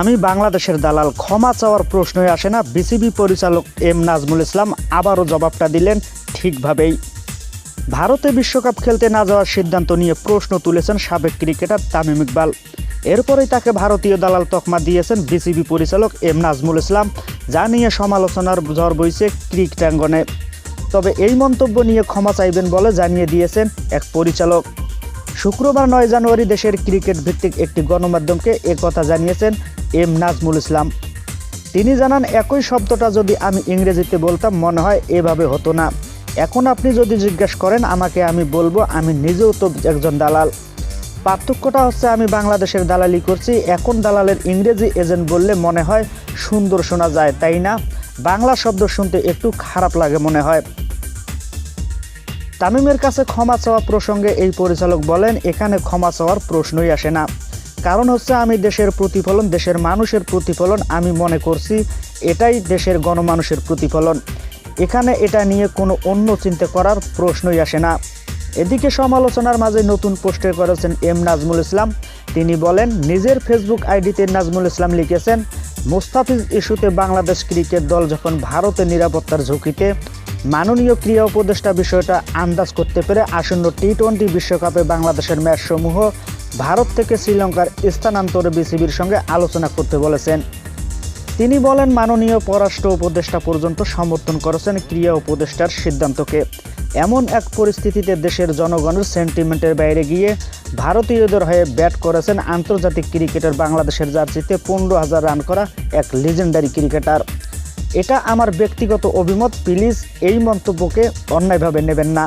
আমি বাংলাদেশের দালাল, ক্ষমা চাওয়ার প্রশ্নই আসে না। বিসিবি পরিচালক এম নাজমুল ইসলাম আবারও জবাবটা দিলেন ঠিকভাবেই। ভারতে বিশ্বকাপ খেলতে না যাওয়ার সিদ্ধান্ত নিয়ে প্রশ্ন তুলেছেন সাবেক ক্রিকেটার তামিম ইকবাল। এরপরেই তাকে ভারতীয় দালাল তকমা দিয়েছেন বিসিবি পরিচালক এম নাজমুল ইসলাম, যা নিয়ে সমালোচনার ঝড় বইছে ক্রিকেটাঙ্গনে তবে এই মন্তব্য নিয়ে ক্ষমা চাইবেন বলে জানিয়ে দিয়েছেন এক পরিচালক। শুক্রবার নয় জানুয়ারি দেশের ক্রিকেট ভিত্তিক একটি গণমাধ্যমকে কথা জানিয়েছেন এম নাজমুল ইসলাম। তিনি জানান, একই শব্দটা যদি আমি ইংরেজিতে বলতাম, মনে হয় এভাবে হতো না। এখন আপনি যদি জিজ্ঞেস করেন, আমাকে আমি বলব, আমি নিজেও তো একজন দালাল। পার্থক্যটা হচ্ছে, আমি বাংলাদেশের দালালি করছি। এখন দালালের ইংরেজি এজেন্ট বললে মনে হয় সুন্দর শোনা যায়, তাই না? বাংলা শব্দ শুনতে একটু খারাপ লাগে মনে হয়। তামিমের কাছে ক্ষমা চাওয়া প্রসঙ্গে এই পরিচালক বলেন, এখানে ক্ষমা চাওয়ার প্রশ্নই আসে না। কারণ হচ্ছে আমি দেশের প্রতিফলন, দেশের মানুষের প্রতিফলন আমি মনে করছি, এটাই দেশের গণমানুষের প্রতিফলন। এখানে এটা নিয়ে কোনো অন্য চিন্তা করার প্রশ্নই আসে না। এদিকে সমালোচনার মাঝে নতুন পোস্টে করেছেন এম নাজমুল ইসলাম। তিনি বলেন, নিজের ফেসবুক আইডিতে নাজমুল ইসলাম লিখেছেন, মুস্তাফিজ ইস্যুতে বাংলাদেশ ক্রিকেট দল যখন ভারতের নিরাপত্তার ঝুঁকিতে মাননীয় ক্রীড়া উপদেষ্টা বিষয়টা আন্দাজ করতে পেরে আসন্ন টি টোয়েন্টি বিশ্বকাপে বাংলাদেশের ম্যাচসমূহ ভারত থেকে শ্রীলঙ্কার স্থানান্তরে বিসিবির সঙ্গে আলোচনা করতে বলেছেন। তিনি বলেন, মাননীয় পররাষ্ট্র উপদেষ্টা পর্যন্ত সমর্থন করেছেন ক্রীড়া উপদেষ্টার সিদ্ধান্তকে। এমন এক পরিস্থিতিতে দেশের জনগণের সেন্টিমেন্টের বাইরে গিয়ে ভারতীয়দের হয়ে ব্যাট করেছেন আন্তর্জাতিক ক্রিকেটের বাংলাদেশের জার্সিতে পনেরো হাজার রান করা এক লিজেন্ডারি ক্রিকেটার। এটা আমার ব্যক্তিগত অভিমত প্লিজ এই মন্তব্যকে অন্যায়ভাবে নেবেন না।